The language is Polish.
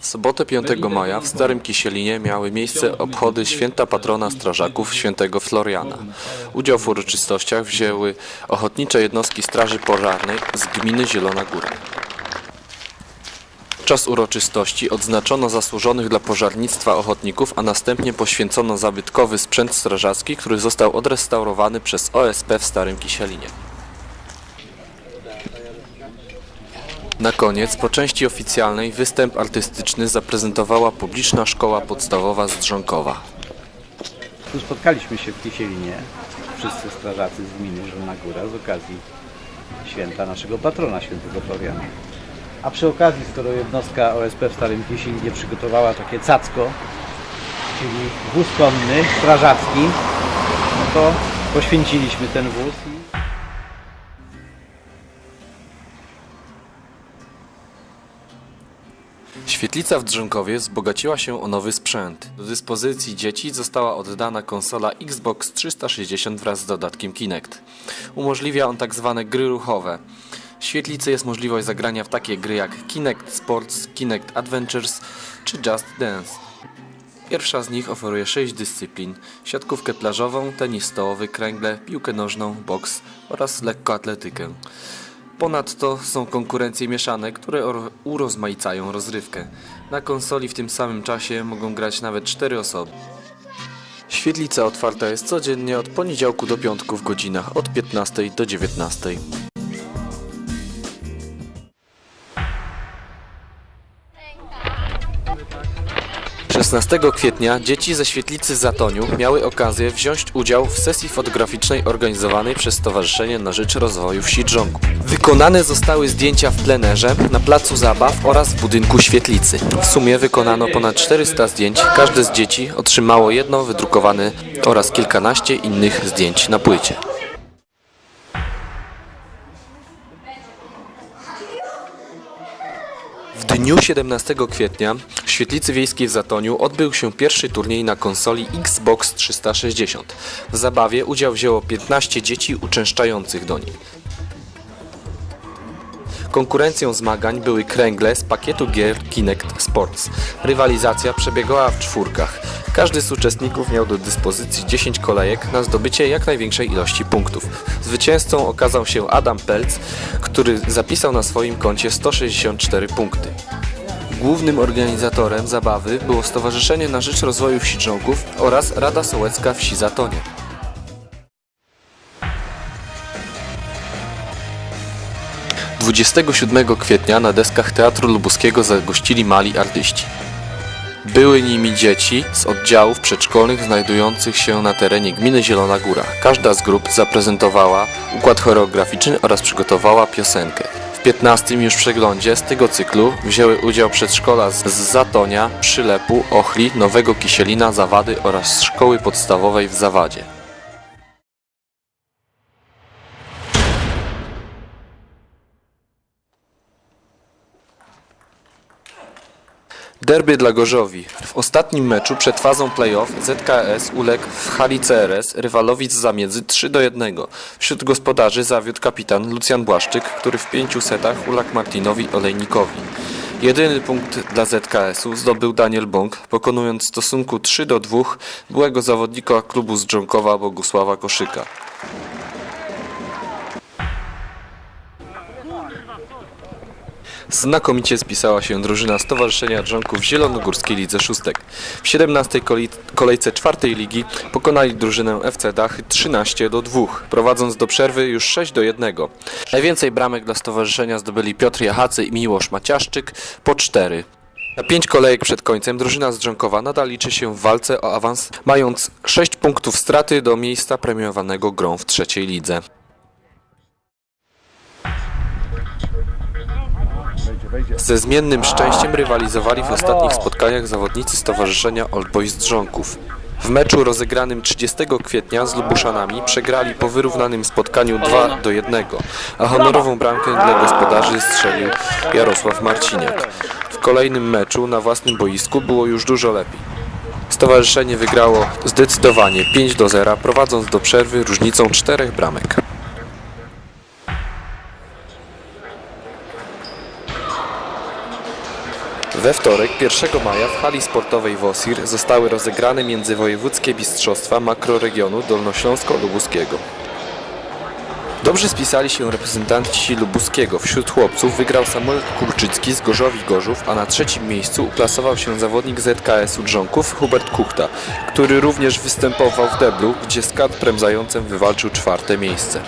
W sobotę 5 maja w Starym Kisielinie miały miejsce obchody święta patrona strażaków świętego Floriana. Udział w uroczystościach wzięły ochotnicze jednostki Straży Pożarnej z gminy Zielona Góra. Czas uroczystości odznaczono zasłużonych dla pożarnictwa ochotników, a następnie poświęcono zabytkowy sprzęt strażacki, który został odrestaurowany przez OSP w Starym Kisielinie. Na koniec, po części oficjalnej, występ artystyczny zaprezentowała publiczna szkoła podstawowa z Drzonkowa. Tu spotkaliśmy się w Kisielinie, wszyscy strażacy z gminy Zielona Góra z okazji święta naszego patrona, świętego Floriana. A przy okazji, skoro jednostka OSP w Starym Kisielinie przygotowała takie cacko, czyli wóz konny, strażacki, no to poświęciliśmy ten wóz i Świetlica w Drzonkowie wzbogaciła się o nowy sprzęt. Do dyspozycji dzieci została oddana konsola Xbox 360 wraz z dodatkiem Kinect. Umożliwia on tak zwane gry ruchowe. W świetlicy jest możliwość zagrania w takie gry jak Kinect Sports, Kinect Adventures czy Just Dance. Pierwsza z nich oferuje 6 dyscyplin: siatkówkę plażową, tenis stołowy, kręgle, piłkę nożną, boks oraz lekkoatletykę. Ponadto są konkurencje mieszane, które urozmaicają rozrywkę. Na konsoli w tym samym czasie mogą grać nawet 4 osoby. Świetlica otwarta jest codziennie od poniedziałku do piątku w godzinach od 15 do 19. 16 kwietnia dzieci ze świetlicy Zatoniu miały okazję wziąć udział w sesji fotograficznej organizowanej przez Stowarzyszenie na Rzecz Rozwoju Wsi Drzonku. Wykonane zostały zdjęcia w plenerze, na placu zabaw oraz w budynku świetlicy. W sumie wykonano ponad 400 zdjęć, każde z dzieci otrzymało jedno wydrukowane oraz kilkanaście innych zdjęć na płycie. W dniu 17 kwietnia Świetlicy Wiejskiej w Zatoniu odbył się pierwszy turniej na konsoli Xbox 360. W zabawie udział wzięło 15 dzieci uczęszczających do niej. Konkurencją zmagań były kręgle z pakietu gier Kinect Sports. Rywalizacja przebiegała w czwórkach. Każdy z uczestników miał do dyspozycji 10 kolejek na zdobycie jak największej ilości punktów. Zwycięzcą okazał się Adam Pelc, który zapisał na swoim koncie 164 punkty. Głównym organizatorem zabawy było Stowarzyszenie na Rzecz Rozwoju Wsi oraz Rada Sołecka Wsi Zatonie. Dwudziestego 27 kwietnia na deskach Teatru Lubuskiego zagościli mali artyści. Były nimi dzieci z oddziałów przedszkolnych znajdujących się na terenie gminy Zielona Góra. Każda z grup zaprezentowała układ choreograficzny oraz przygotowała piosenkę. W 15 już przeglądzie z tego cyklu wzięły udział przedszkola z Zatonia, Przylepu, Ochli, Nowego Kisielina, Zawady oraz szkoły podstawowej w Zawadzie. Derby dla Gorzowi. W ostatnim meczu przed fazą playoff ZKS uległ w hali CRS rywalowi z zamiedzy 3 do 1. Wśród gospodarzy zawiódł kapitan Lucjan Błaszczyk, który w pięciu setach uległ Martinowi Olejnikowi. Jedyny punkt dla ZKS-u zdobył Daniel Bąk, pokonując w stosunku 3 do 2 byłego zawodnika klubu z Dżonkowa Bogusława Koszyka. Znakomicie spisała się drużyna Stowarzyszenia Drzonków w Zielonogórskiej Lidze Szóstek. W 17 kolej- kolejce czwartej ligi pokonali drużynę FC Dachy 13 do 2, prowadząc do przerwy już 6 do 1. Najwięcej bramek dla stowarzyszenia zdobyli Piotr Jachacy i Miłosz Maciaszczyk po 4. Na 5 kolejek przed końcem drużyna z Drzonkowa nadal liczy się w walce o awans, mając 6 punktów straty do miejsca premiowanego grą w trzeciej lidze. Ze zmiennym szczęściem rywalizowali w ostatnich spotkaniach zawodnicy Stowarzyszenia Old Boys Drzonków. W meczu rozegranym 30 kwietnia z Lubuszanami przegrali po wyrównanym spotkaniu 2 do 1, a honorową bramkę dla gospodarzy strzelił Jarosław Marciniak. W kolejnym meczu na własnym boisku było już dużo lepiej. Stowarzyszenie wygrało zdecydowanie 5 do 0, prowadząc do przerwy różnicą czterech bramek. We wtorek, 1 maja w hali sportowej Wosir zostały rozegrane międzywojewódzkie mistrzostwa makroregionu dolnośląsko-lubuskiego. Dobrze spisali się reprezentanci lubuskiego. Wśród chłopców wygrał Samuel Kurczycki z Gorzowi Gorzów, a na trzecim miejscu uplasował się zawodnik ZKS-u Drzonków Hubert Kuchta, który również występował w deblu, gdzie z Kacprem Zającem wywalczył czwarte miejsce.